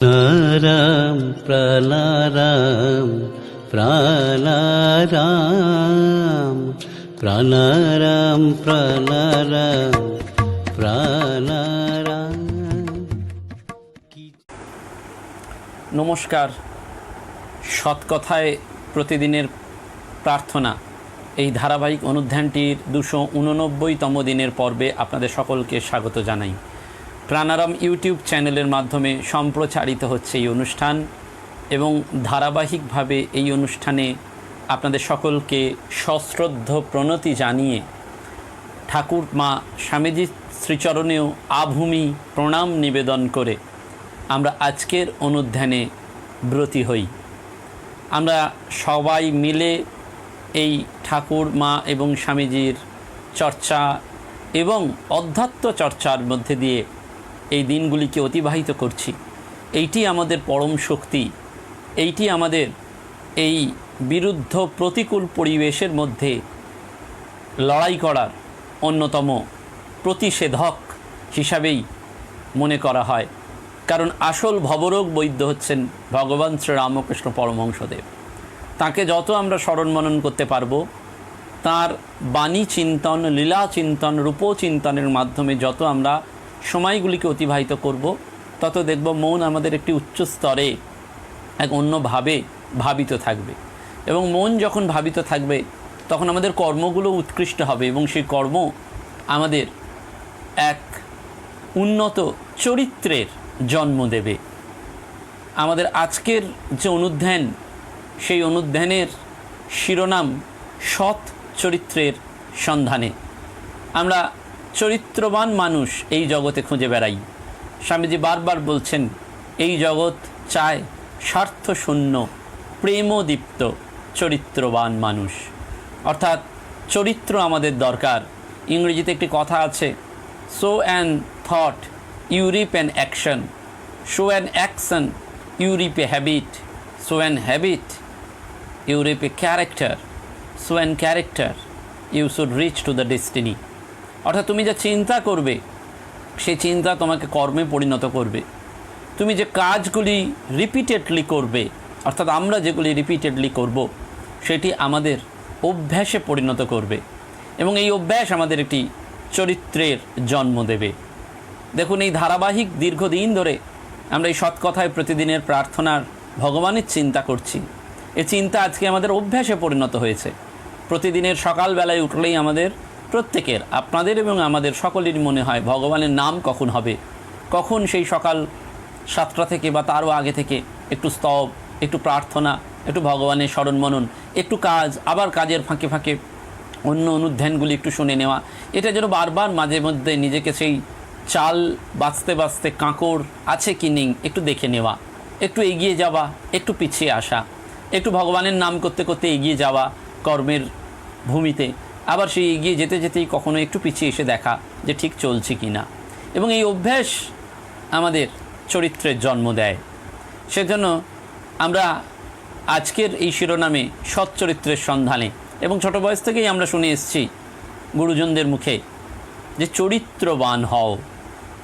প্রাণারাম প্রাণারাম প্রাণারাম প্রাণারাম প্রাণারাম। প্রাণারাম নমস্কার। সৎকথায় প্রতিদিনের প্রার্থনা। এই ধারাবাহিক অনুধ্যানটির দুশো উননব্বইতম দিনের পর্বে আপনাদের সকলকে স্বাগত জানাই। প্রাণারাম ইউটিউব চ্যানেলের মাধ্যমে সম্প্রচারিত হচ্ছে এই অনুষ্ঠান এবং ধারাবাহিকভাবে এই অনুষ্ঠানে আপনাদের সকলকে সশ্রদ্ধ প্রণতি জানিয়ে ঠাকুর মা স্বামীজির শ্রীচরণেও আভূমি প্রণাম নিবেদন করে আমরা আজকের অনুধ্যানে ব্রতী হই। আমরা সবাই মিলে এই ঠাকুর মা এবং স্বামীজির চর্চা এবং অধ্যাত্ম চর্চার মধ্যে দিয়ে এই দিনগুলিকে অতিবাহিত করছি। এইটি আমাদের পরম শক্তি। এইটি আমাদের এই বিরুদ্ধ প্রতিকূল পরিবেশের মধ্যে লড়াই করার অন্যতম প্রতিষেধক হিসাবেই মনে করা হয়। কারণ আসল ভবরোগ বৈদ্য হচ্ছেন ভগবান শ্রীরামকৃষ্ণ পরমহংসদেব। তাকে যত আমরা স্মরণ মনন করতে পারব, তার বাণী চিন্তন, লীলা চিন্তন রূপ চিন্তনের মাধ্যমে যত আমরা সময়গুলিকে অতিবাহিত করব, তত দেখব মন আমাদের একটি উচ্চ স্তরে এক অন্যভাবে ভাবিত থাকবে। এবং মন যখন ভাবিত থাকবে, তখন আমাদের কর্মগুলো উৎকৃষ্ট হবে এবং সেই কর্ম আমাদের এক উন্নত চরিত্রের জন্ম দেবে। আমাদের আজকের যে অনুধ্যান, সেই অনুধ্যানের শিরোনাম সৎ চরিত্রের সন্ধানে। আমরা চরিত্রবান মানুষ এই জগতে খুঁজে বেড়াই। স্বামীজি বারবার বলছেন, এই জগৎ চায় স্বার্থশূন্য, প্রেমদীপ্ত, চরিত্রবান মানুষ। অর্থাৎ চরিত্র আমাদের দরকার। ইংরেজিতে একটি কথা আছে sow an thought you reap an action sow an action you reap a habit sow an habit you reap a character sow an character you should reach to the destiny অর্থাৎ তুমি যা চিন্তা করবে, সেই চিন্তা তোমাকে কর্মে পরিণত করবে। তুমি যে কাজগুলি রিপিটেডলি করবে, অর্থাৎ আমরা যেগুলি রিপিটেডলি করব, সেটি আমাদের অভ্যাসে পরিণত করবে এবং এই অভ্যাস আমাদের একটি চরিত্রের জন্ম দেবে। দেখুন, এই ধারাবাহিক দীর্ঘদিন ধরে আমরা এই সৎকথায় প্রতিদিনের প্রার্থনার ভগবানের চিন্তা করছি। এ চিন্তা আজকে আমাদের অভ্যাসে পরিণত হয়েছে। প্রতিদিনের সকালবেলায় উঠলেই আমাদের প্রত্যেকের, আপনাদের এবং আমাদের সকলেরই মনে হয় ভগবানের নাম কখন হবে? কখন সেই সকাল সাতটা থেকে বা তারও আগে থেকে একটু স্তব, একটু প্রার্থনা, একটু ভগবানের স্মরণ মনন, একটু কাজ, আবার কাজের ফাঁকে ফাঁকে অন্য অনুধ্যানগুলি একটু শুনে নেওয়া, এটা যেন বারবার মাঝে মধ্যে নিজেকে সেই চাল বাঁচতে বাঁচতে কাঁকড় আছে কি নেই একটু দেখে নেওয়া, একটু এগিয়ে যাওয়া, একটু পিছিয়ে আসা, একটু ভগবানের নাম করতে করতে এগিয়ে যাওয়া কর্মের ভূমিতে। আবার সেই এগিয়ে যেতে যেতেই কখনো একটু পিছিয়ে এসে দেখা যে ঠিক চলছে কি না। এবং এই অভ্যাস আমাদের চরিত্রের জন্ম দেয়। সেজন্য আমরা আজকের এই শিরোনামে সৎ চরিত্রের সন্ধানে এবং ছোট বয়স থেকেই আমরা শুনে এসেছি গুরুজনদের মুখে যে চরিত্রবান হও।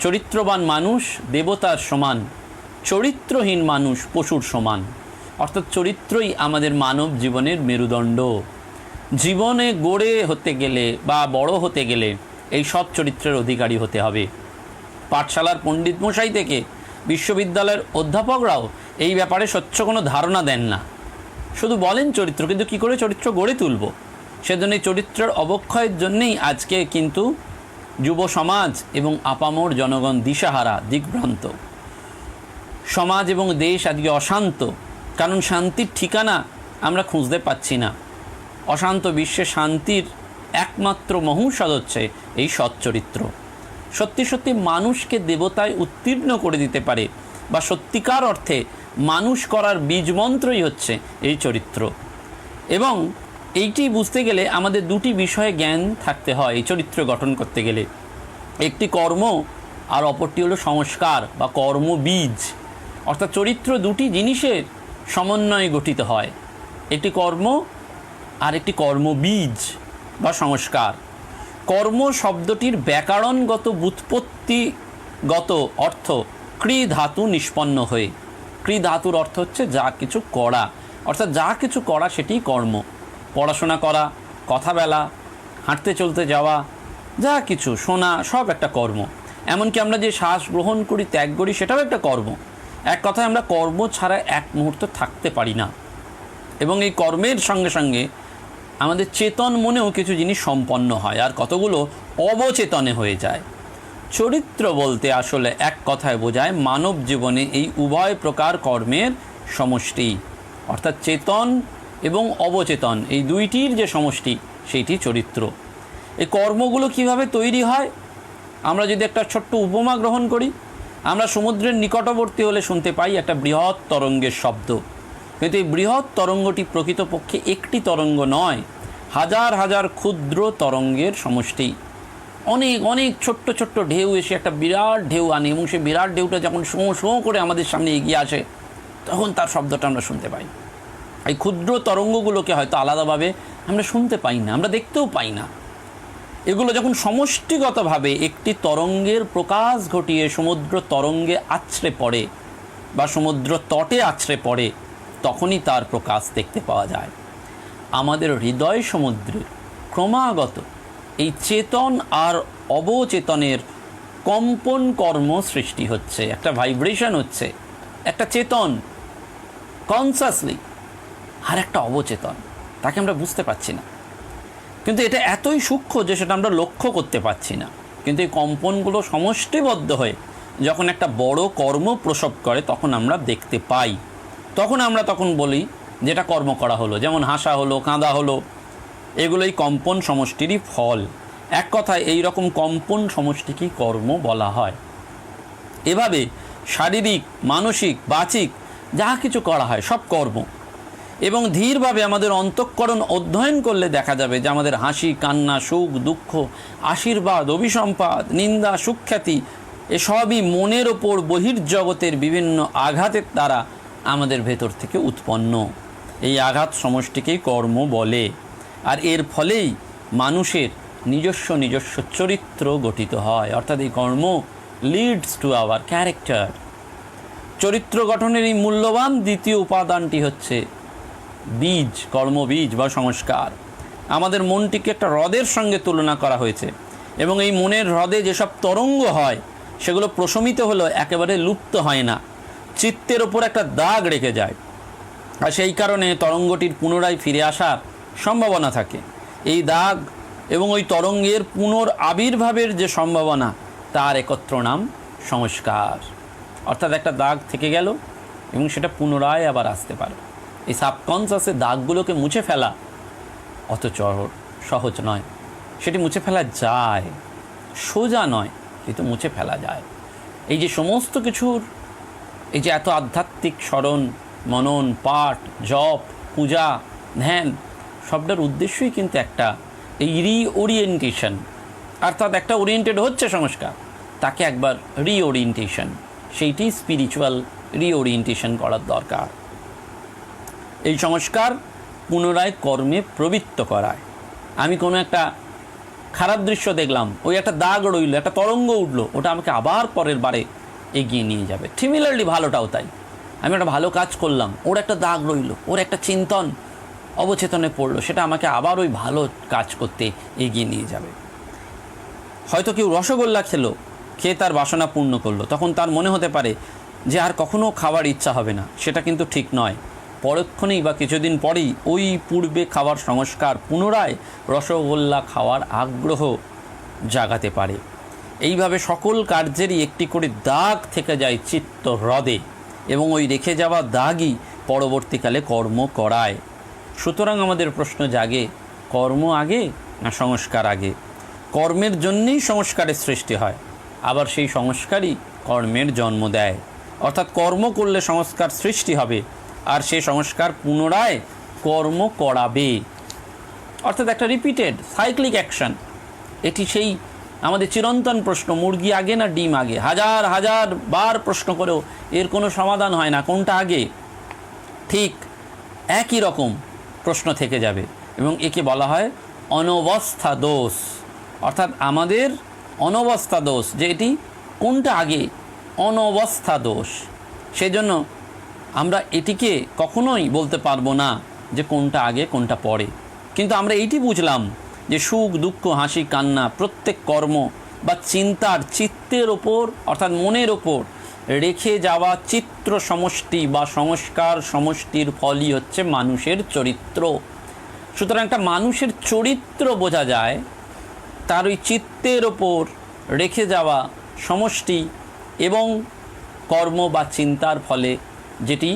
চরিত্রবান মানুষ দেবতার সমান, চরিত্রহীন মানুষ পশুর সমান। অর্থাৎ চরিত্রই আমাদের মানব জীবনের মেরুদণ্ড। জীবনে গড়ে হতে গেলে বা বড় হতে গেলে এই সৎ চরিত্রের অধিকারী হতে হবে। পাঠশালার পণ্ডিত মশাই থেকে বিশ্ববিদ্যালয়ের অধ্যাপকরাও এই ব্যাপারে স্বচ্ছ কোনো ধারণা দেন না। শুধু বলেন চরিত্র, কিন্তু কী করে চরিত্র গড়ে তুলব? সেজন্য এই চরিত্রের অবক্ষয়ের জন্যেই আজকে কিন্তু যুব সমাজ এবং আপামোর জনগণ দিশাহারা, দিগ্ভ্রান্ত। সমাজ এবং দেশ আজকে অশান্ত, কারণ শান্তির ঠিকানা আমরা খুঁজতে পাচ্ছি না। অশান্ত বিশ্বে শান্তির একমাত্র মহৌষধ হচ্ছে এই সচ্চরিত্র। সত্যি সত্যি মানুষকে দেবতায় উত্তীর্ণ করে দিতে পারে বা সত্যিকার অর্থে মানুষ করার বীজমন্ত্রই হচ্ছে এই চরিত্র। এবং এইটি বুঝতে গেলে আমাদের দুটি বিষয়ে জ্ঞান থাকতে হয় এই চরিত্র গঠন করতে গেলে। একটি কর্ম আর অপরটি হলো সংস্কার বা কর্মবীজ। অর্থাৎ চরিত্র দুটি জিনিসের সমন্বয়ে গঠিত হয়। একটি কর্ম আর একটি কর্মবীজ বা সংস্কার। কর্ম শব্দটির ব্যাকরণগত বুৎপত্তিগত অর্থ ক্রি ধাতু নিষ্পন্ন হয়ে। ক্রি ধাতুর অর্থ হচ্ছে যা কিছু করা। অর্থাৎ যা কিছু করা সেটি কর্ম। পড়াশোনা করা, কথা বলা, হাঁটতে চলতে যাওয়া, যা কিছু, শোনা, সব একটা কর্ম। এমনকি আমরা যে শ্বাস গ্রহণ করি, ত্যাগ করি, সেটাও একটা কর্ম। এক কথায় আমরা কর্ম ছাড়া এক মুহূর্ত থাকতে পারি না। এবং এই কর্মের সঙ্গে সঙ্গে আমাদের চেতন মনেও কিছু জিনিস সম্পন্ন হয় আর কতগুলো অবচেতনে হয়ে যায়। চরিত্র বলতে আসলে এক কথায় বোঝায় মানব জীবনে এই উভয় প্রকার কর্মের সমষ্টি, অর্থাৎ চেতন এবং অবচেতন, এই দুইটির যে সমষ্টি সেইটি চরিত্র। এই কর্মগুলো কীভাবে তৈরি হয়? আমরা যদি একটা ছোট্ট উপমা গ্রহণ করি, আমরা সমুদ্রের নিকটবর্তী হলে শুনতে পাই একটা বৃহৎ তরঙ্গের শব্দ। কিন্তু এই বৃহৎ তরঙ্গটি প্রকৃতপক্ষে একটি তরঙ্গ নয়, হাজার হাজার ক্ষুদ্র তরঙ্গের সমষ্টি। অনেক অনেক ছোট্ট ছোট্ট ঢেউ এসে একটা বিরাট ঢেউ আনে এবং সেই বিরাট ঢেউটা যখন শোঁ শোঁ করে আমাদের সামনে এগিয়ে আসে, তখন তার শব্দটা আমরা শুনতে পাই। এই ক্ষুদ্র তরঙ্গগুলোকে হয়তো আলাদাভাবে আমরা শুনতে পাই না, আমরা দেখতেও পাই না। এগুলো যখন সমষ্টিগতভাবে একটি তরঙ্গের প্রকাশ ঘটিয়ে সমুদ্র তরঙ্গে আছড়ে পড়ে বা সমুদ্র তটে আছড়ে পড়ে তখনই তার প্রকাশ দেখতে পাওয়া যায়। আমাদের হৃদয় সমুদ্রে ক্রমাগত এই চেতন আর অবচেতনের কম্পন কর্ম সৃষ্টি হচ্ছে, একটা ভাইব্রেশন হচ্ছে, একটা চেতন কনসাসলি আর একটা অবচেতন। তাকে আমরা বুঝতে পারছি না। কিন্তু এটা এতই সূক্ষ্ম যে সেটা আমরা লক্ষ্য করতে পারছি না। কিন্তু এই কম্পনগুলো সমষ্টিবদ্ধ হয়ে যখন একটা বড় কর্ম প্রসব করে, তখন আমরা দেখতে পাই। তখন আমরা তখন বলি যেটা কর্ম করা হলো, যেমন হাসা হলো, কাঁদা হলো, এগুলোই কম্পন সমষ্টিরই ফল। এক কথায় এই রকম কম্পন সমষ্টিকেই কর্ম বলা হয়। এভাবে শারীরিক, মানসিক, বাচিক যা কিছু করা হয় সব কর্ম। এবং ধীরভাবে আমাদের অন্তঃকরণ অধ্যয়ন করলে দেখা যাবে যে আমাদের হাসি, কান্না, সুখ, দুঃখ, আশীর্বাদ, অভিসম্পাদ, নিন্দা, সুখ্যাতি, এসবই মনের ওপর বহির্জগতের বিভিন্ন আঘাতের দ্বারা আমাদের ভেতর থেকে উৎপন্ন। এই আঘাত সমষ্টিকেই কর্ম বলে। আর এর ফলেই মানুষের নিজস্ব নিজস্ব চরিত্র গঠিত হয়। অর্থাৎ এই কর্ম লিডস টু আওয়ার ক্যারেক্টার চরিত্র গঠনের এই মূল্যবান দ্বিতীয় উপাদানটি হচ্ছে বীজ, কর্মবীজ বা সংস্কার। আমাদের মনটিকে একটা হ্রদের সঙ্গে তুলনা করা হয়েছে এবং এই মনের হ্রদে যেসব তরঙ্গ হয়, সেগুলো প্রশমিত হলেও একেবারে লুপ্ত হয় না। চিত্তের ওপর একটা দাগ রেখে যায়। আর সেই কারণে তরঙ্গটির পুনরায় ফিরে আসার সম্ভাবনা থাকে। এই দাগ এবং ওই তরঙ্গের পুনর আবির্ভাবের যে সম্ভাবনা, তার একত্র নাম সংস্কার। অর্থাৎ একটা দাগ থেকে গেল এবং সেটা পুনরায় আবার আসতে পারে। এই সাবকনসাসের দাগগুলোকে মুছে ফেলা অত চর সহজ নয়। সেটি মুছে ফেলা যায়, সোজা নয়, কিন্তু মুছে ফেলা যায়। এই যে সমস্ত কিছুর এই যে এত আধ্যাত্মিক স্মরণ, মনন, পাঠ, জপ, পূজা, ধ্যান সবটার উদ্দেশ্যই কিন্তু একটা এই রিওরিয়েন্টেশন অর্থাৎ একটা ওরিয়েন্টেড হচ্ছে সংস্কার। তাকে একবার রিওরিয়েন্টেশন সেইটি স্পিরিচুয়াল রিওরিয়েন্টেশন করার দরকার। এই সংস্কার পুনরায় কর্মে প্রবৃত্ত করায়। আমি কোনো একটা খারাপ দৃশ্য দেখলাম, ওই একটা দাগ রইল, একটা তরঙ্গ উঠল, ওটা আমাকে আবার পরের বারে এগিয়ে নিয়ে যাবে। সিমিলারলি ভালোটাও তাই। আমি একটা ভালো কাজ করলাম, ওর একটা দাগ রইল, ওর একটা চিন্তন অবচেতনে পড়ল, সেটা আমাকে আবার ওই ভালো কাজ করতে এগিয়ে নিয়ে যাবে। হয়তো কেউ রসগোল্লা খেলো, খেয়ে তার বাসনা পূর্ণ করল, তখন তার মনে হতে পারে যে আর কখনও খাবার ইচ্ছা হবে না, সেটা কিন্তু ঠিক নয়। পরক্ষণেই বা কিছুদিন পরেই ওই পূর্বে খাওয়ার সংস্কার পুনরায় রসগোল্লা খাওয়ার আগ্রহ জাগাতে পারে। এইভাবে সকল কার্যেরই একটি করে দাগ থেকে যায় চিত্ত হ্রদে এবং ওই রেখে যাওয়া দাগই পরবর্তীকালে কর্ম করায়। সুতরাং আমাদের প্রশ্ন জাগে, কর্ম আগে না সংস্কার আগে? কর্মের জন্যেই সংস্কারের সৃষ্টি হয়, আবার সেই সংস্কারই কর্মের জন্ম দেয়। অর্থাৎ কর্ম করলে সংস্কার সৃষ্টি হবে, আর সে সংস্কার পুনরায় কর্ম করাবে। অর্থাৎ একটা রিপিটেড সাইক্লিক অ্যাকশন এটি সেই আমাদের চিরন্তন প্রশ্ন, মুরগি আগে না ডিম আগে? হাজার হাজার বার প্রশ্ন করেও এর কোনো সমাধান হয় না। কোনটা আগে? ঠিক একই রকম প্রশ্ন থেকে যাবে এবং একে বলা হয় অনবস্থা দোষ। অর্থাৎ আমাদের অনবস্থা দোষ, যে এটি কোনটা আগে? অনবস্থা দোষ। সেই জন্য আমরা এটিকে কখনোই বলতে পারব না যে কোনটা আগে, কোনটা পরে। কিন্তু আমরা এইটি বুঝলাম যে সুখ, দুঃখ, হাসি, কান্না প্রত্যেক কর্ম বা চিন্তার চিত্তের ওপর, অর্থাৎ মনের ওপর রেখে যাওয়া চিত্র সমষ্টি বা সংস্কার সমষ্টির ফলই হচ্ছে মানুষের চরিত্র। সুতরাং একটা মানুষের চরিত্র বোঝা যায়, তার ওই চিত্তের ওপর রেখে যাওয়া সমষ্টি এবং কর্ম বা চিন্তার ফলে যেটি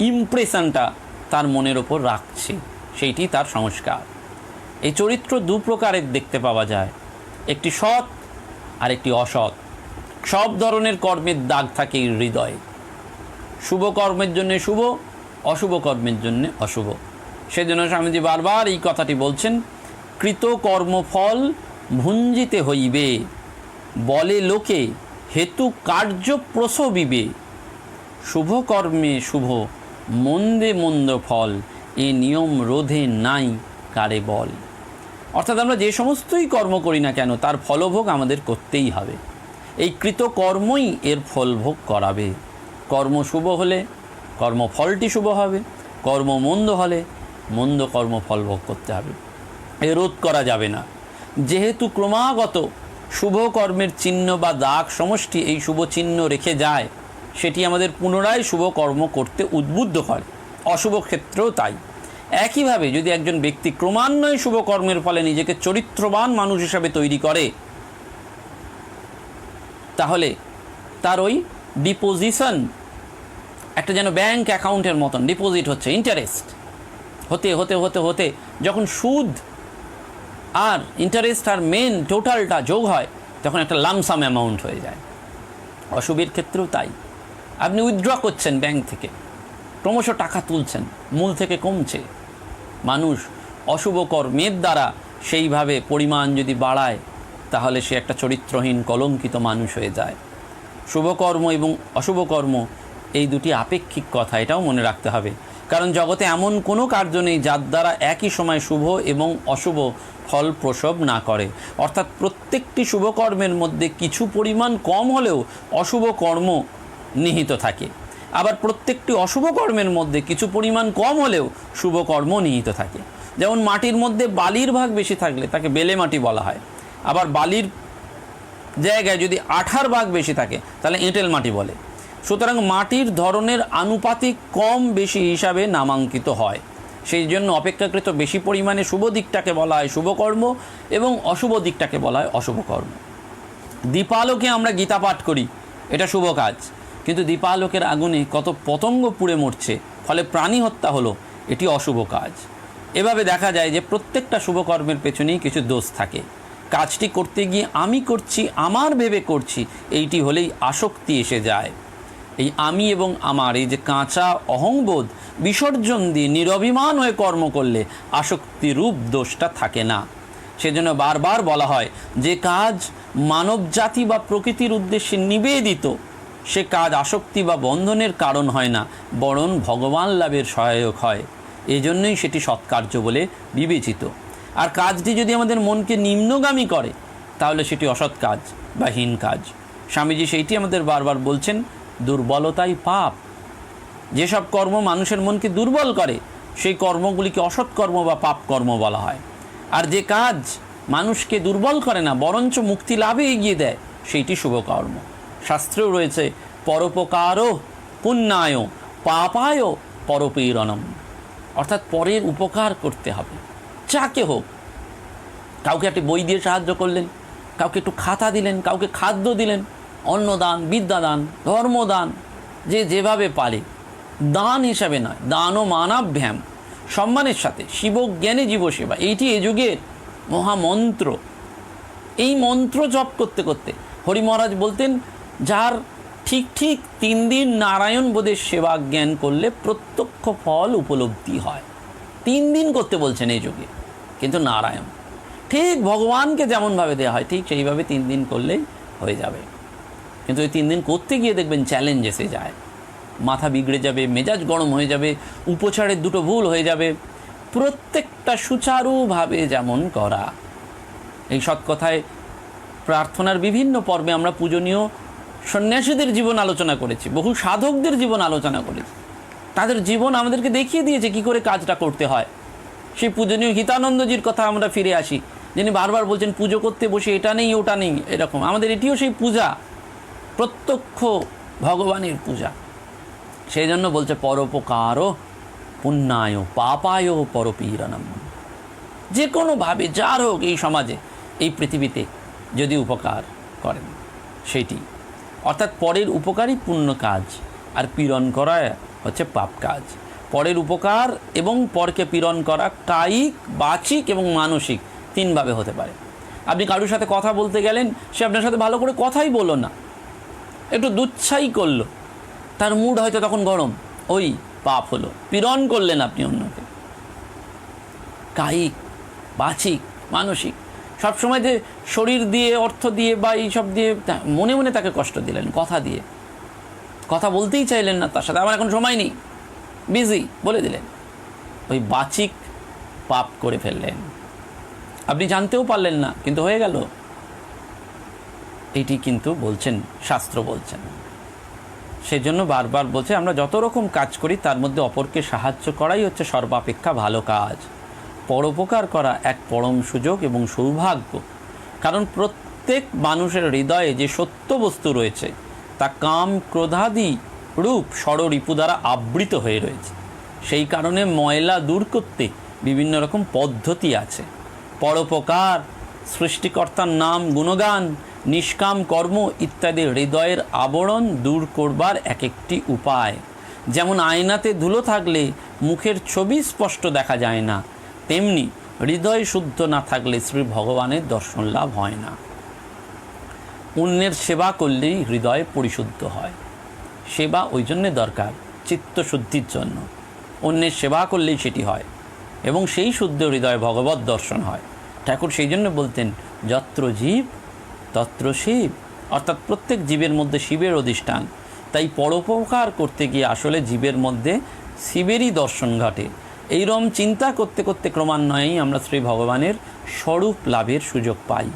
ইমপ্রেশনটা তার মনের ওপর রাখছে, সেইটি তার সংস্কার। এই চরিত্র দু প্রকারের দেখতে পাওয়া যায়। একটি সৎ আর একটি অসৎ। সব ধরনের কর্মের দাগ থাকে হৃদয়ে। শুভ কর্মের জন্য শুভ, অশুভ কর্মের জন্য অশুভ। সেজন্য স্বামীজি বারবার এই কথাটি বলছেন কৃত কর্মফল ভুঞ্জিতে হইবে, বলে লোকে হেতু কার্য প্রসবিবে শুভ কর্মে শুভ, মন্দে মন্দ ফল, এ নিয়ম রোধে নাই। কারে বল। অর্থাৎ আমরা যে সমস্তই কর্ম করি না কেন, তার ফলভোগ আমাদের করতেই হবে। এই কৃত কর্মই এর ফলভোগ করাবে। কর্ম শুভ হলে কর্মফলটি শুভ হবে, কর্ম মন্দ হলে মন্দ কর্ম ভোগ করতে হবে। এ রোধ করা যাবে না। যেহেতু ক্রমাগত শুভ কর্মের চিহ্ন বা দাগ সমষ্টি এই শুভ চিহ্ন রেখে যায়, সেটি আমাদের পুনরায় শুভ কর্ম করতে উদ্বুদ্ধ করে। অশুভ ক্ষেত্রেও তাই। একইভাবে যদি একজন ব্যক্তি ক্রমান্বয়ে শুভ কর্মের ফলে নিজেকে চরিত্রবান মানুষ হিসাবে তৈরি করে, তাহলে তার ওই ডিপোজিশন, একটা যেন ব্যাংক অ্যাকাউন্টের মতন, ডিপোজিট হচ্ছে, ইন্টারেস্ট। হতে হতে হতে হতে যখন সুদ আর ইন্টারেস্ট আর মেন টোটালটা যোগ হয়, তখন একটা লামসাম অ্যামাউন্ট হয়ে যায়। অশুভের ক্ষেত্রেও তাই। আপনি উইথড্র করছেন ব্যাংক থেকে। ক্রমশ টাকা তুলছেন, মূল থেকে কমছে। মানুষ অশুভ কর্মের দ্বারা সেইভাবে পরিমাণ যদি বাড়ায়, তাহলে সে একটা চরিত্রহীন, কলঙ্কিত মানুষ হয়ে যায়। শুভকর্ম এবং অশুভ কর্ম, এই দুটি আপেক্ষিক কথা, এটাও মনে রাখতে হবে। কারণ জগতে এমন কোনো কার্য নেই যার দ্বারা একই সময় শুভ এবং অশুভ ফল প্রসব না করে। অর্থাৎ প্রত্যেকটি শুভকর্মের মধ্যে কিছু পরিমাণ কম হলেও অশুভ কর্ম নিহিত থাকে। আবার প্রত্যেকটি অশুভ কর্মের মধ্যে কিছু পরিমাণ কম হলেও শুভ কর্ম নিহিত থাকে। যেমন মাটির মধ্যে বালির ভাগ বেশি থাকলে তাকে বেলে মাটি বলা হয়। আবার বালির জায়গায় যদি আঠার ভাগ বেশি থাকে, তাহলে এঁটেল মাটি বলে। সুতরাং মাটির ধরনের আনুপাতিক কম বেশি হিসাবে নামাঙ্কিত হয়। সেই জন্য অপেক্ষাকৃত বেশি পরিমাণে শুভ দিকটাকে বলা হয় শুভকর্ম এবং অশুভ দিকটাকে বলা হয় অশুভ কর্ম। দীপালোকে আমরা গীতা পাঠ করি। এটা শুভ কাজ। কিন্তু দীপালোকের আগুনে কত পতঙ্গ পুড়ে মরছে, ফলে প্রাণী হত্যা হলো, এটি অশুভ কাজ। এভাবে দেখা যায় যে প্রত্যেকটা শুভকর্মের পেছনেই কিছু দোষ থাকে। কাজটি করতে গিয়ে আমি করছি, আমার ভেবে করছি, এইটি হলেই আসক্তি এসে যায়। এই আমি এবং আমার, এই যে কাঁচা অহংবোধ, বিসর্জন দিয়ে নিরভিমান হয়ে কর্ম করলে আসক্তি রূপ দোষটা থাকে না। সেজন্য বারবার বলা হয়, যে কাজ মানব জাতি বা প্রকৃতির উদ্দেশ্যে নিবেদিত সে কাজ আসক্তি বা বন্ধনের কারণ হয় না, বরং ভগবান লাভের সহায়ক হয়। এজন্যই সেটি সৎকার্য বলে বিবেচিত। আর কাজটি যদি আমাদের মনকে নিম্নগামী করে, তাহলে সেটি অসৎ কাজ বা হীন কাজ। স্বামীজি সেইটি আমাদের বারবার বলছেন, দুর্বলতাই পাপ। যেসব কর্ম মানুষের মনকে দুর্বল করে, সেই কর্মগুলিকে অসৎ কর্ম বা পাপ কর্ম বলা হয়। আর যে কাজ মানুষকে দুর্বল করে না, বরঞ্চ মুক্তি লাভে এগিয়ে দেয়, সেইটি শুভকর্ম শাস্ত্রেও রয়েছে পরোপকারও পুণ্যায়, পাপায় পরপীড়নম। অর্থাৎ পরের উপকার করতে হবে। যাকে হোক। কাউকে একটি বই দিয়ে সাহায্য করলেন, কাউকে একটু খাতা দিলেন, কাউকে খাদ্য দিলেন, অন্নদান, বিদ্যাদান, ধর্মদান, যে যেভাবে পারে। দান হিসাবে নয় দান ও মানাভ্যাম। সম্মানের সাথে, শিবজ্ঞানে জীবসেবা। এইটি এ যুগের মহামন্ত্র। এই মন্ত্র জপ করতে করতে হরি মহারাজ বলতেন যার ঠিক ঠিক তিন দিন নারায়ণ বোধের সেবা জ্ঞান করলে প্রত্যক্ষ ফল উপলব্ধি হয়। তিন দিন করতে বলছেন এই যুগে, কিন্তু নারায়ণ। ঠিক ভগবানকে যেমনভাবে দেওয়া হয়, ঠিক সেইভাবে তিন দিন করলেই হয়ে যাবে। কিন্তু ওই তিন দিন করতে গিয়ে দেখবেন চ্যালেঞ্জ এসে যায়। মাথা বিগড়ে যাবে, মেজাজ গরম হয়ে যাবে উপচারের দুটো ভুল হয়ে যাবে। প্রত্যেকটা সুচারুভাবে যেমন করা। এই সৎ কথায় প্রার্থনার বিভিন্ন পর্বে আমরা পূজনীয় সন্ন্যাসীদের জীবন আলোচনা করেছি, বহু সাধকদের জীবন আলোচনা করেছি। তাদের জীবন আমাদেরকে দেখিয়ে দিয়েছে কি করে কাজটা করতে হয়। সেই পূজনীয় হিতানন্দজির কথা আমরা ফিরে আসি, যিনি বারবার বলছেন, পুজো করতে বসে এটা নেই, ওটা নেই, এরকম। আমাদের এটিও সেই পূজা, প্রত্যক্ষ ভগবানের পূজা। সেই জন্য বলছে পরোপকারও পুণ্যায় পাপায় পরপীড়নম। যে কোনোভাবে যার হোক এই সমাজে, এই পৃথিবীতে যদি উপকার করেন সেইটি অর্থাৎ পরের উপকারই পুণ্য কাজ, আর পীড়ন করা হচ্ছে পাপ কাজ। পরের উপকার এবং পরকে পীড়ন করা কায়িক, বাচিক এবং মানসিক তিনভাবে হতে পারে। আপনি কারুর সাথে কথা বলতে গেলেন, সে আপনার সাথে ভালো করে কথাই বলল না। একটু দুচ্ছাই করল। তার মুড হয়তো তখন গরম। ওই পাপ হলো। পীড়ন করলেন আপনি অন্যকে। কায়িক, বাচিক, মানসিক সবসময় যে শরীর দিয়ে, অর্থ দিয়ে বা এইসব দিয়ে মনে মনে তাকে কষ্ট দিলেন, কথা দিয়ে। কথা বলতেই চাইলেন না তার সাথে। আমার এখন সময় নেই। বিজি বলে দিলেন। ওই বাচিক পাপ করে ফেললেন। আপনি জানতেও পারলেন না, কিন্তু হয়ে গেল। এটি কিন্তু বলছেন, শাস্ত্র বলছেন। সেজন্য বারবার বলছে, আমরা যত রকম কাজ করি, তার মধ্যে অপরকে সাহায্য করাই হচ্ছে সর্বাপেক্ষা ভালো কাজ। পরোপকার করা এক পরম সুযোগ এবং সৌভাগ্য। কারণ প্রত্যেক মানুষের হৃদয়ে যে সত্য বস্তু রয়েছে, তা কাম ক্রোধাদি রূপ ষড়রিপু দ্বারা আবৃত হয়ে রয়েছে। সেই কারণে ময়লা দূর করতে বিভিন্ন রকম পদ্ধতি আছে। পরোপকার, সৃষ্টিকর্তার নাম গুণগান, নিষ্কাম কর্ম ইত্যাদি হৃদয়ের আবরণ দূর করবার এক একটি উপায়। যেমন আয়নাতে ধুলো থাকলে মুখের ছবি স্পষ্ট দেখা যায় না তেমনি হৃদয় শুদ্ধ না থাকলে শ্রী ভগবানের দর্শন লাভ হয় না। অন্যের সেবা করলেই হৃদয় পরিশুদ্ধ হয়। সেবা ওই জন্যে দরকার চিত্তশুদ্ধির জন্য। অন্যের সেবা করলেই সেটি হয় এবং সেই শুদ্ধ হৃদয়ে ভগবত দর্শন হয়। ঠাকুর সেই জন্য বলতেন, যত্র জীব, তত্র শিব। অর্থাৎ প্রত্যেক জীবের মধ্যে শিবের অধিষ্ঠান। তাই পরোপকার করতে গিয়ে আসলে জীবের মধ্যে শিবেরই দর্শন ঘটে। এইরম চিন্তা করতে করতে ক্রমান্বয়েই আমরা শ্রী ভগবানের স্বরূপ লাভের সুযোগ পাই।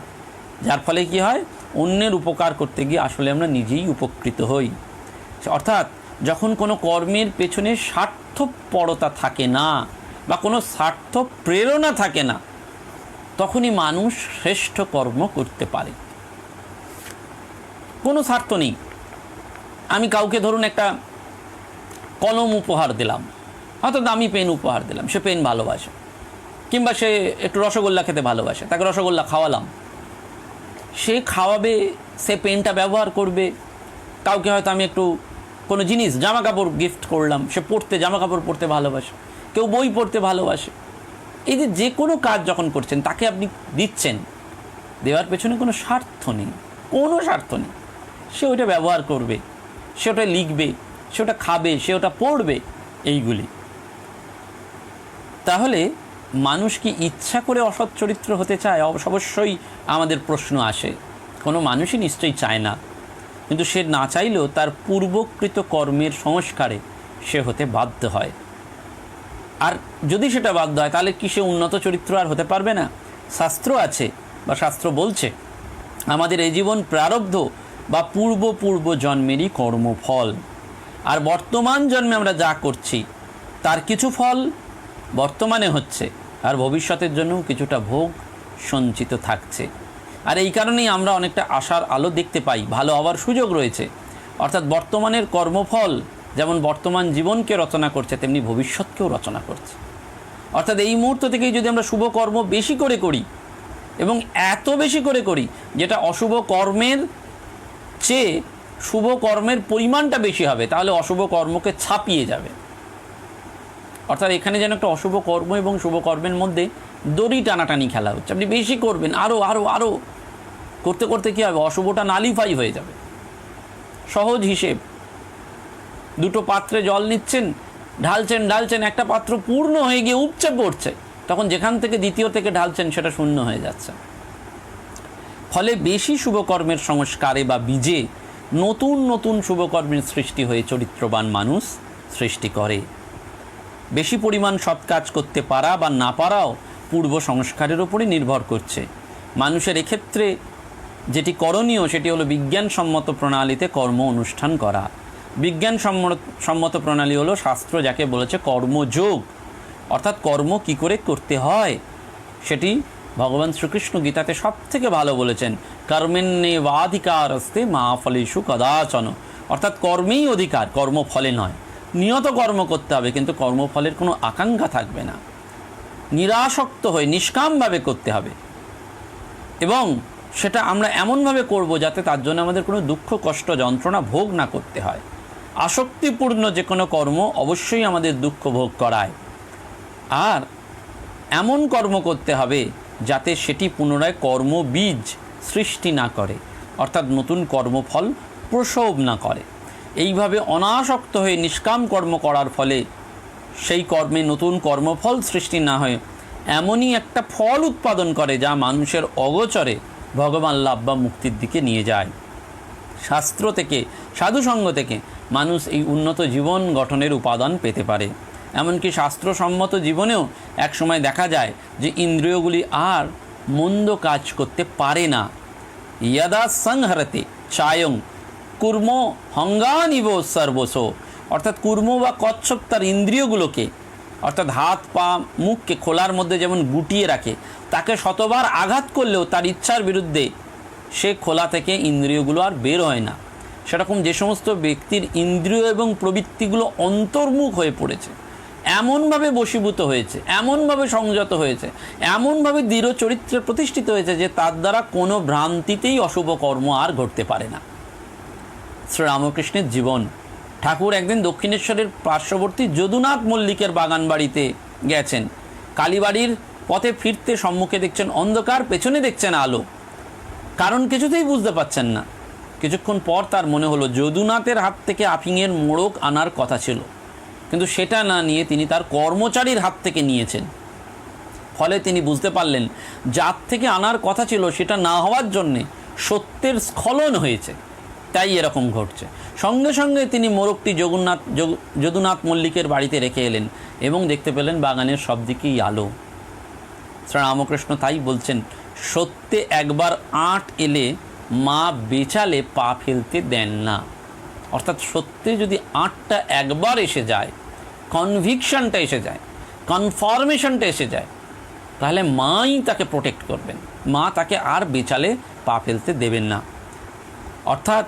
যার ফলে কি হয়? অন্যের উপকার করতে গিয়ে আসলে আমরা নিজেই উপকৃত হই। অর্থাৎ যখন কোনো কর্মের পেছনে স্বার্থপরতা থাকে না বা কোনো স্বার্থ প্রেরণা থাকে না, তখনই মানুষ শ্রেষ্ঠ কর্ম করতে পারে। কোনো স্বার্থ নেই। আমি কাউকে ধরুন একটা কলম উপহার দিলাম। হয়তো দামি পেন উপহার দিলাম। সে পেন ভালোবাসে। কিংবা সে একটু রসগোল্লা খেতে ভালোবাসে। তাকে রসগোল্লা খাওয়ালাম। সে খাওয়াবে, সে পেনটা ব্যবহার করবে। কাউকে হয়তো আমি একটু কোনো জিনিস জামা কাপড় গিফট করলাম। সে পড়তে জামা কাপড় পরতে ভালোবাসে। কেউ বই পড়তে ভালোবাসে। এই যে যে কোনো কাজ যখন করছেন, তাকে আপনি দিচ্ছেন, দেওয়ার পেছনে কোনো স্বার্থ নেই। কোনো স্বার্থ নেই। সে ওইটা ব্যবহার করবে, সে ওটা লিখবে, সে ওটা খাবে, সে ওটা পড়বে, এইগুলি। তাহলে মানুষ কি ইচ্ছা করে অসৎ চরিত্র হতে চায়? অবশ্যই আমাদের প্রশ্ন আসে। কোনো মানুষই নিশ্চয়ই চায় না। কিন্তু সে না চাইলেও তার পূর্বকৃত কর্মের সংস্কারে সে হতে বাধ্য হয়। আর যদি সেটা বাধ্য হয়, তাহলে কি সে উন্নত চরিত্র আর হতে পারবে না? শাস্ত্র আছে, বা শাস্ত্র বলছে, আমাদের এই জীবন প্রারব্ধ বা পূর্ব পূর্ব জন্মেরই কর্মফল। আর বর্তমান জন্মে আমরা যা করছি, তার কিছু ফল বর্তমানে হচ্ছে, আর ভবিষ্যতের জন্য কিছুটা ভোগ সঞ্চিত থাকছে। আর এই কারণেই আমরা অনেকটা আশার আলো দেখতে পাই, ভালো হওয়ার সুযোগ রয়েছে। অর্থাৎ বর্তমানের কর্মফল যেমন বর্তমান জীবনকে রচনা করছে, তেমনি ভবিষ্যৎকেও রচনা করছে। অর্থাৎ এই মুহূর্ত থেকেই যদি আমরা শুভ কর্ম বেশি করে করি, এবং এত বেশি করে করি, যেটা অশুভ কর্মের চেয়ে শুভ কর্মের পরিমাণটা বেশি হবে, তাহলে অশুভ কর্মকে ছাপিয়ে যাবে। অর্থাৎ এখানে যেন একটা অশুভ কর্ম এবং শুভ কর্মের মধ্যে দড়ি টানাটানি খেলা হচ্ছে। আপনি বেশি করবেন আরও আরও আরও করতে করতে কী হবে? অশুভটা নালিফাই হয়ে যাবে। সহজ হিসেব। দুটো পাত্রে জল নিচ্ছেন, ঢালছেন ঢালছেন, একটা পাত্র পূর্ণ হয়ে গিয়ে উপচে পড়ছে, তখন যেখান থেকে দ্বিতীয় থেকে ঢালছেন সেটা শূন্য হয়ে যাচ্ছে। ফলে বেশি শুভকর্মের সংস্কারে বা বীজে নতুন নতুন শুভকর্মের সৃষ্টি হয়ে চরিত্রবান মানুষ সৃষ্টি করে। বেশি পরিমাণ সৎ কাজ করতে পারা বা না পারাও পূর্ব সংস্কারের উপরই নির্ভর করছে। মানুষের এক্ষেত্রে যেটি করণীয় সেটি হলো বিজ্ঞানসম্মত প্রণালীতে কর্ম অনুষ্ঠান করা। বিজ্ঞান সম্মত সম্মত প্রণালী হলো শাস্ত্র যাকে বলেছে কর্মযোগ। অর্থাৎ কর্ম কি করে করতে হয় সেটি ভগবান শ্রীকৃষ্ণ গীতাতে সব থেকে ভালো বলেছেন। কর্মেন্নে বাধিকার আসতে মা ফলেশু কদাচন। অর্থাৎ কর্মেই অধিকার কর্মফলে নয়। নিয়ত কর্ম করতে হবে, কিন্তু কর্মফলের কোনো আকাঙ্ক্ষা থাকবে না। নিরাসক্ত হয়ে, নিষ্কামভাবে করতে হবে। এবং সেটা আমরা এমনভাবে করব যাতে তার জন্য আমাদের কোনো দুঃখ, কষ্ট, যন্ত্রণা ভোগ না করতে হয়। আসক্তিপূর্ণ যে কোনো কর্ম অবশ্যই আমাদের দুঃখ ভোগ করায়। আর এমন কর্ম করতে হবে যাতে সেটি পুনরায় কর্মবীজ সৃষ্টি না করে, অর্থাৎ নতুন কর্মফল প্রসব না করে। এইভাবে অনাসক্ত হয়ে নিষ্কাম কর্ম করার ফলে সেই কর্মে নতুন কর্মফল সৃষ্টি না হয়ে, এমনই একটা ফল উৎপাদন করে যা মানুষের অগোচরে ভগবান লাভ বা মুক্তির দিকে নিয়ে যায়। শাস্ত্র থেকে, সাধুসঙ্গ থেকে মানুষ এই উন্নত জীবন গঠনের উপাদান পেতে পারে। এমনকি শাস্ত্রসম্মত জীবনেও একসময় দেখা যায় যে ইন্দ্রিয়গুলি আর মন্দ কাজ করতে পারে না। ইয়াদা সংহরতে চায়ং কুর্ম হঙ্গানিব সর্বস। অর্থাৎ কুর্ম বা কচ্ছপ তার ইন্দ্রিয়গুলোকে, অর্থাৎ হাত, পা, মুখকে খোলার মধ্যে যেমন গুটিয়ে রাখে, তাকে শতবার আঘাত করলেও তার ইচ্ছার বিরুদ্ধে সে খোলা থেকে ইন্দ্রিয়গুলো আর বের হয় না। সেরকম যে সমস্ত ব্যক্তির ইন্দ্রিয় এবং প্রবৃত্তিগুলো অন্তর্মুখ হয়ে পড়েছে, এমনভাবে বশীভূত হয়েছে, এমনভাবে সংযত হয়েছে, এমনভাবে দৃঢ় চরিত্রে প্রতিষ্ঠিত হয়েছে যে তার দ্বারা কোনো ভ্রান্তিতেই অশুভ কর্ম আর ঘটতে পারে না। শ্রীরামকৃষ্ণের জীবন। ঠাকুর একদিন দক্ষিণেশ্বরের পার্শ্ববর্তী যদুনাথ মল্লিকের বাগান বাড়িতে গেছেন। কালীবাড়ির পথে ফিরতে সম্মুখে দেখছেন অন্ধকার, পেছনে দেখছেন আলো। কারণ কিছুতেই বুঝতে পাচ্ছেন না। কিছুক্ষণ পর তার মনে হলো যদুনাথের হাত থেকে আফিংয়ের মোড়ক আনার কথা ছিল। কিন্তু সেটা না নিয়ে তিনি তার কর্মচারীর হাত থেকে নিয়েছেন। ফলে তিনি বুঝতে পারলেন, যার থেকে আনার কথা ছিল সেটা না হওয়ার জন্যে সত্যের স্খলন হয়েছে। তাই এরকম ঘটছে। সঙ্গে সঙ্গে তিনি মোরগটি জগন্নাথ যদুনাথ মল্লিকের বাড়িতে রেখে এলেন এবং দেখতে পেলেন বাগানের সব দিকেই আলো। শ্রী রামকৃষ্ণ তাই বলছেন, সত্যে একবার আট এলে মা বেচালে পা ফেলতে দেন না। অর্থাৎ সত্যে যদি আটটা একবার এসে যায় কনভিকশনটা এসে যায় কনফরমেশনটা এসে যায়, তাহলে মাই তাকে প্রোটেক্ট করবেন। মা তাকে আর বেচালে পা ফেলতে দেবেন না। অর্থাৎ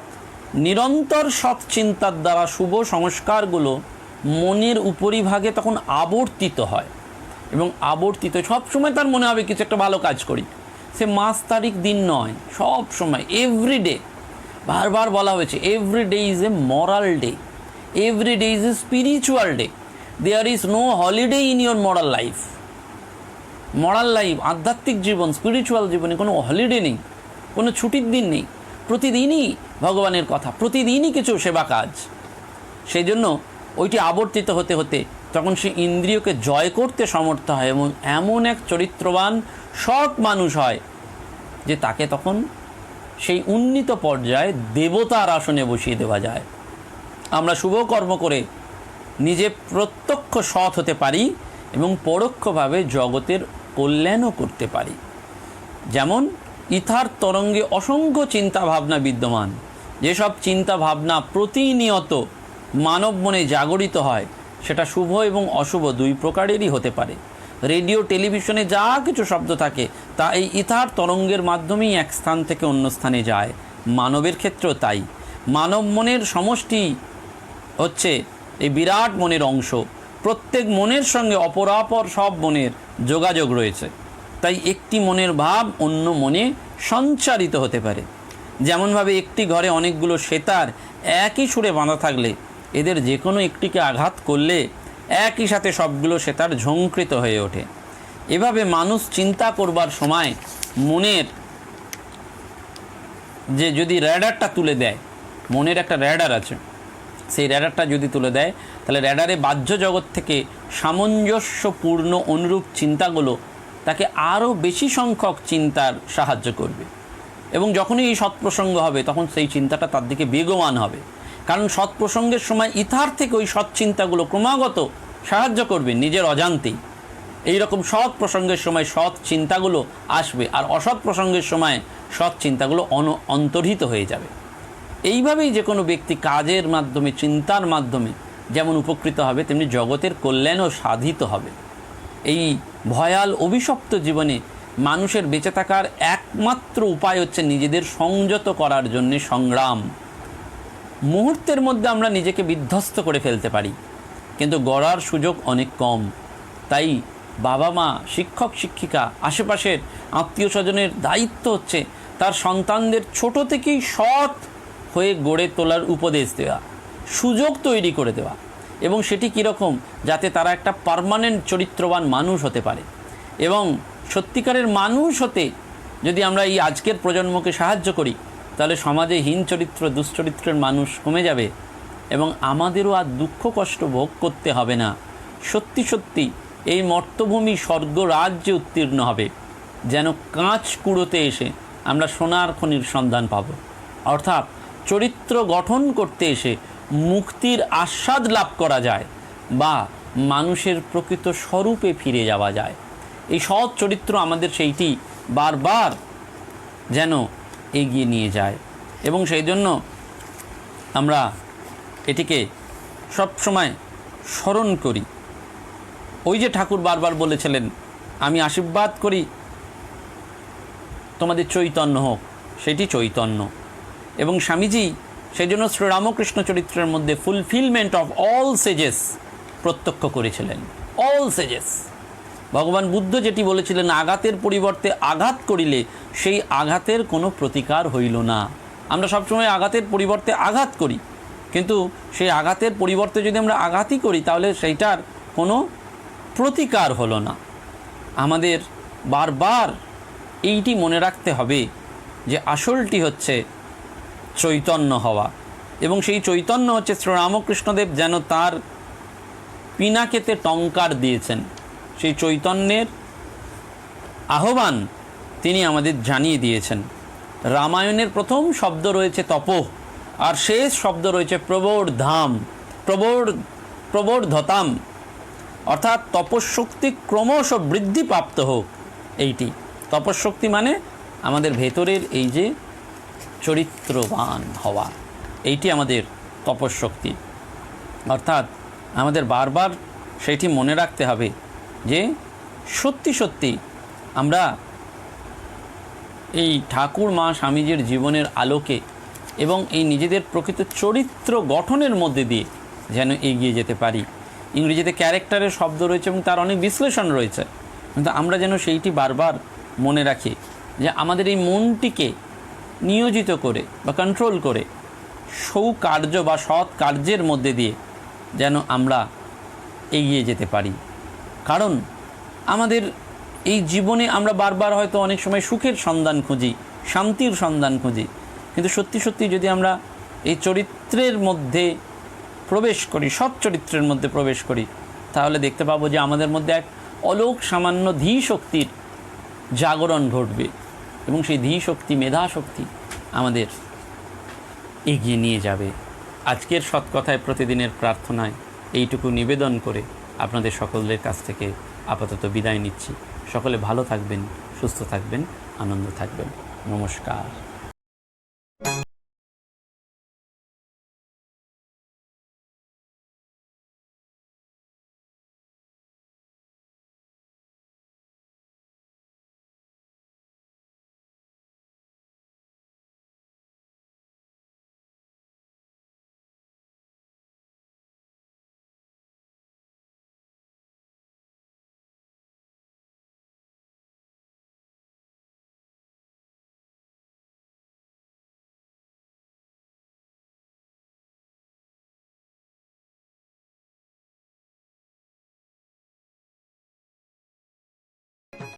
নিরন্তর সৎ চিন্তার দ্বারা শুভ সংস্কারগুলো মনের উপরিভাগে তখন আবর্তিত হয় এবং আবর্তিত সব সময় তার মনে হবে কিছু একটা ভালো কাজ করি। সে মাস তারিখ দিন নয় সব সময় এভরিডে বারবার বলা হয়েছে every day is a moral day every day is a spiritual day there is no holiday in your moral life moral life আধ্যাত্মিক জীবন স্পিরিচুয়াল জীবনে কোনো হলিডে নেই, কোনো ছুটির দিন নেই। প্রতিদিনই ভগবানের কথা, প্রতিদিনই কিছু সেবা কাজ। সেই জন্য ওইটি আবর্তিত হতে হতে তখন সে ইন্দ্রিয়কে জয় করতে সমর্থ হয় এবং এমন এক চরিত্রবান, সৎ মানুষ হয় যে তাকে তখন সেই উন্নীত পর্যায়ে দেবতার আসনে বসিয়ে দেওয়া যায়। আমরা শুভ কর্ম করে নিজে প্রত্যক্ষ সৎ হতে পারি এবং পরোক্ষভাবে জগতের কল্যাণও করতে পারি। যেমন ইথার তরঙ্গে অসংখ্য চিন্তা ভাবনা বিদ্যমান। যেসব চিন্তা ভাবনা প্রতিনিয়ত মানব মনে জাগরিত হয়, সেটা শুভ এবং অশুভ দুই প্রকারেরই হতে পারে। রেডিও, টেলিভিশনে যা কিছু শব্দ থাকে, তা এই ইথার তরঙ্গের মাধ্যমেই এক স্থান থেকে অন্য স্থানে যায়। মানবের ক্ষেত্রেও তাই। মানব মনের সমষ্টি হচ্ছে এই বিরাট মনের অংশ। প্রত্যেক মনের সঙ্গে অপরাপর সব মনের যোগাযোগ রয়েছে। তাই একটি মনের ভাব অন্য মনে সঞ্চারিত হতে পারে। যেমনভাবে একটি ঘরে অনেকগুলো সেতার একই সুরে বাঁধা থাকলে এদের যে কোনো একটিকে আঘাত করলে একই সাথে সবগুলো সেতার ঝঙ্কৃত হয়ে ওঠে। এভাবে মানুষ চিন্তা করবার সময় মনের যে যদি র্যাডারটা তুলে দেয়, মনের একটা র্যাডার আছে, সেই র্যাডারটা যদি তুলে দেয়, তাহলে র্যাডারে বাহ্য জগৎ থেকে সামঞ্জস্যপূর্ণ অনুরূপ চিন্তাগুলো তাকে আরও বেশি সংখ্যক চিন্তার সাহায্য করবে। এবং যখনই এই সৎপ্রসঙ্গ হবে, তখন সেই চিন্তাটা তার দিকে বেগবান হবে। কারণ সৎপ্রসঙ্গের সময় ইথার থেকে ওই সৎ চিন্তাগুলো ক্রমাগত সাহায্য করবে নিজের অজান্তেই। এই রকম সৎ প্রসঙ্গের সময় সৎ চিন্তাগুলো আসবে আর অসৎ প্রসঙ্গের সময় সৎ চিন্তাগুলো অন, অন্তর্হিত হয়ে যাবে। এইভাবেই যে কোনো ব্যক্তি কাজের মাধ্যমে, চিন্তার মাধ্যমে যেমন উপকৃত হবে, তেমনি জগতের কল্যাণও সাধিত হবে। এই ভয়াল অভিশপ্ত জীবনে মানুষের বেঁচে থাকার একমাত্র উপায় হচ্ছে নিজেদের সংযত করার জন্যে সংগ্রাম। মুহূর্তের মধ্যে আমরা নিজেকে বিধ্বস্ত করে ফেলতে পারি, কিন্তু গড়ার সুযোগ অনেক কম। তাই বাবা মা শিক্ষক, শিক্ষিকা, আশেপাশের আত্মীয় স্বজনের দায়িত্ব হচ্ছে তার সন্তানদের ছোট থেকেই সৎ হয়ে গড়ে তোলার উপদেশ দেওয়া, সুযোগ তৈরি করে দেওয়া। এবং সেটি কীরকম? যাতে তারা একটা পার্মানেন্ট চরিত্রবান মানুষ হতে পারে। এবং সত্যিকারের মানুষ হতে যদি আমরা এই আজকের প্রজন্মকে সাহায্য করি, তাহলে সমাজে হীন চরিত্র, দুশ্চরিত্রের মানুষ কমে যাবে এবং আমাদেরও আর দুঃখ কষ্ট ভোগ করতে হবে না। সত্যি সত্যি এই মর্তভূমি স্বর্গ রাজ্যে উত্তীর্ণ হবে, যেন কাঁচ কুড়োতে এসে আমরা সোনার খনির সন্ধান পাব। অর্থাৎ চরিত্র গঠন করতে এসে মুক্তির আস্বাদ লাভ করা যায় বা মানুষের প্রকৃত স্বরূপে ফিরে যাওয়া যায়। এই সৎ চরিত্র আমাদের সেইটি বারবার যেন এগিয়ে নিয়ে যায় এবং সেই জন্য আমরা এটিকে সবসময় স্মরণ করি। ওই যে ঠাকুর বারবার বলেছিলেন, আমি আশীর্বাদ করি, তোমাদের চৈতন্য হোক। সেটি চৈতন্য। এবং স্বামীজি সেই জন্য শ্রীরামকৃষ্ণ চরিত্রের মধ্যে ফুলফিলমেন্ট অফ অল সেজেস প্রত্যক্ষ করেছিলেন। অল সেজেস ভগবান বুদ্ধ যেটি বলেছিলেন, আঘাতের পরিবর্তে আঘাত করিলে সেই আঘাতের কোনো প্রতিকার হইল না। আমরা সবসময় আঘাতের পরিবর্তে আঘাত করি। কিন্তু সেই আঘাতের পরিবর্তে যদি আমরা আঘাতই করি, তাহলে সেইটার কোনো প্রতিকার হলো না। আমাদের বারবার এইটি মনে রাখতে হবে যে আসলটি হচ্ছে চৈতন্য হওয়া। এবং সেই চৈতন্য হচ্ছে শ্রীরামকৃষ্ণদেব যেন তার পিনাকেতে টঙ্কার দিয়েছেন। সেই চৈতন্যের আহ্বান তিনি আমাদের জানিয়ে দিয়েছেন। রামায়ণের প্রথম শব্দ রয়েছে তপো, আর শেষ শব্দ রয়েছে প্রবর ধাম, প্রবর প্রবর্ধতাম অর্থাৎ তপশক্তি ক্রমশ বৃদ্ধিপ্রাপ্ত হোক এইটি। তপশক্তি মানে আমাদের ভেতরের এই যে চরিত্রবান হওয়া। এইটি আমাদের তপশক্তি অর্থাৎ আমাদের বারবার সেটি মনে রাখতে হবে যে সত্যি সত্যি আমরা এই ঠাকুর, মা, স্বামীজির জীবনের আলোকে এবং এই নিজেদের প্রকৃত চরিত্র গঠনের মধ্যে দিয়ে যেন এগিয়ে যেতে পারি। ইংরেজিতে ক্যারেক্টারের শব্দ রয়েছে এবং তার অনেক বিশ্লেষণ রয়েছে। কিন্তু আমরা যেন সেইটি বারবার মনে রাখি যে আমাদের এই মনটিকে নিয়োজিত করে বা কন্ট্রোল করে সৌকার্য বা সৎ কার্যের মধ্যে দিয়ে যেন আমরা এগিয়ে যেতে পারি। কারণ আমাদের এই জীবনে আমরা বারবার হয়তো অনেক সময় সুখের সন্ধান খুঁজি, শান্তির সন্ধান খুঁজি, কিন্তু সত্যি সত্যি যদি আমরা এই চরিত্রের মধ্যে প্রবেশ করি, সৎ চরিত্রের মধ্যে প্রবেশ করি, তাহলে দেখতে পাবো যে আমাদের মধ্যে এক অলোক সামান্য ধী শক্তির জাগরণ ঘটবে। এবং সেই ধী শক্তি মেধা শক্তি আমাদের এগিয়ে নিয়ে যাবে। আজকের সৎকথায় প্রতিদিনের প্রার্থনায় এইটুকু নিবেদন করে আপনাদের সকলের কাছ থেকে আপাতত বিদায় নিচ্ছি। সকলে ভালো থাকবেন, সুস্থ থাকবেন, আনন্দ থাকবেন। নমস্কার।